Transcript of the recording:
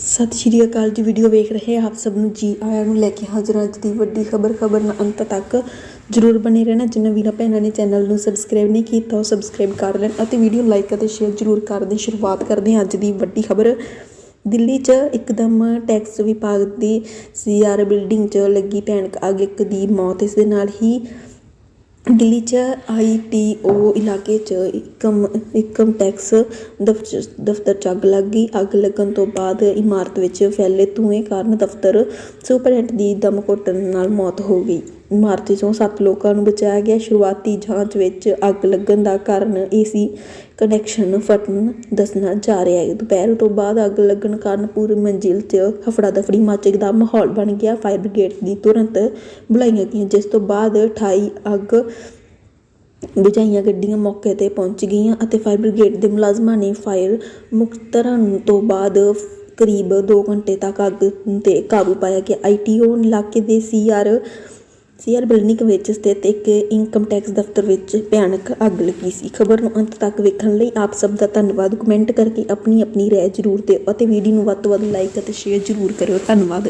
ਸਤਿ ਸ਼੍ਰੀ ਅਕਾਲ ਜੀ ਵੀਡੀਓ ਵੇਖ ਰਹੇ ਆਪ ਸਭ ਨੂੰ। ਜੀ ਆਇਆਂ ਨੂੰ ਲੈ ਕੇ ਹਾਜ਼ਰ ਅੱਜ ਦੀ ਵੱਡੀ ਖਬਰ ਖਬਰ ਨਾਲ ਅੰਤ ਤੱਕ। ਜਰੂਰ ਬਣੇ ਰਹਿਣਾ ਜਿਨ੍ਹਾਂ ਵੀਰਾਂ ਭੈਣਾਂ ਨੇ ਚੈਨਲ ਨੂੰ ਸਬਸਕ੍ਰਾਈਬ ਨਹੀਂ ਕੀਤਾ, ਉਹ ਸਬਸਕ੍ਰਾਈਬ ਕਰ ਲੈਣ ਅਤੇ ਵੀਡੀਓ ਲਾਈਕ ਅਤੇ ਸ਼ੇਅਰ ਜਰੂਰ ਕਰ ਦੇਣ। ਸ਼ੁਰੂਆਤ ਕਰਦੇ ਹਾਂ ਅੱਜ ਦੀ ਵੱਡੀ ਖਬਰ। ਦਿੱਲੀ 'ਚ ਇੱਕਦਮ ਟੈਕਸ ਵਿਭਾਗ ਦੀ ਸੀਆਰ ਬਿਲਡਿੰਗ 'ਚ ਲੱਗੀ ਭੈਣਕ ਅੱਗ, ਇੱਕ ਦੀ ਮੌਤ। ਇਸ ਦੇ ਨਾਲ ਹੀ ਦਿੱਲੀ 'ਚ ਆਈ ਟੀ ਓ ਇਲਾਕੇ 'ਚ ਇਕਮ ਇਨਕਮ ਟੈਕਸ ਦਫ਼ਤਰ ਦਫ਼ਤਰ 'ਚ ਅੱਗ ਲੱਗ ਗਈ। ਅੱਗ ਲੱਗਣ ਤੋਂ ਬਾਅਦ ਇਮਾਰਤ ਵਿੱਚ ਫੈਲੇ ਧੂੰਏ ਕਾਰਨ ਦਫ਼ਤਰ ਸੁਪਰਡੈਂਟ ਦੀ ਦਮ ਘੁੱਟਣ ਨਾਲ ਮੌਤ ਹੋ ਗਈ। ਇਮਾਰਤ 'ਚੋਂ ਸੱਤ ਲੋਕਾਂ ਨੂੰ ਬਚਾਇਆ ਗਿਆ। ਸ਼ੁਰੂਆਤੀ ਜਾਂਚ ਵਿੱਚ ਅੱਗ ਲੱਗਣ ਦਾ ਕਾਰਨ ਏਸੀ ਕਨੈਕਸ਼ਨ ਫਟਣ ਦੱਸਣਾ ਜਾ ਰਿਹਾ ਹੈ। ਦੁਪਹਿਰ ਤੋਂ ਬਾਅਦ ਅੱਗ ਲੱਗਣ ਕਾਰਨ ਪੂਰੀ ਮੰਜ਼ਿਲ 'ਚ ਹਫੜਾ ਦਫੜੀ ਮੱਚ ਦਾ ਮਾਹੌਲ ਬਣ ਗਿਆ। ਫਾਇਰ ਬ੍ਰਿਗੇਡ ਦੀ ਤੁਰੰਤ ਬੁਲਾਈਆਂ ਗਈਆਂ, ਜਿਸ ਤੋਂ ਬਾਅਦ 28 ਅੱਗ ਬੁਝਾਈਆਂ ਗੱਡੀਆਂ ਮੌਕੇ ਤੇ ਪਹੁੰਚ ਗਈਆਂ ਅਤੇ ਫਾਇਰ ਬ੍ਰਿਗੇਡ ਦੇ ਮੁਲਾਜ਼ਮਾਂ ਨੇ ਫਾਇਰ ਮੁਕਤਰਨ ਤੋਂ ਬਾਅਦ ਕਰੀਬ 2 ਘੰਟੇ ਤੱਕ ਅੱਗ ਤੇ ਕਾਬੂ ਪਾਇਆ ਗਿਆ। ਆਈਟੀਓ ਇਲਾਕੇ ਦੇ ਸੀਆਰ ਸੀਆਰ ਬਿਲਡਿੰਗ ਵਿੱਚ ਸਥਿਤ ਇੱਕ ਇਨਕਮ ਟੈਕਸ ਦਫ਼ਤਰ ਵਿੱਚ ਭਿਆਨਕ ਅੱਗ ਲੱਗੀ ਸੀ। ਖਬਰ ਨੂੰ ਅੰਤ ਤੱਕ ਵੇਖਣ ਲਈ ਆਪ ਸਭ ਦਾ ਧੰਨਵਾਦ। ਕਮੈਂਟ ਕਰਕੇ ਆਪਣੀ ਆਪਣੀ ਰਾਏ ਜ਼ਰੂਰ ਦਿਓ ਅਤੇ ਵੀਡੀਓ ਨੂੰ ਵੱਧ ਤੋਂ ਵੱਧ ਲਾਈਕ ਅਤੇ ਸ਼ੇਅਰ ਜ਼ਰੂਰ ਕਰਿਓ। ਧੰਨਵਾਦ।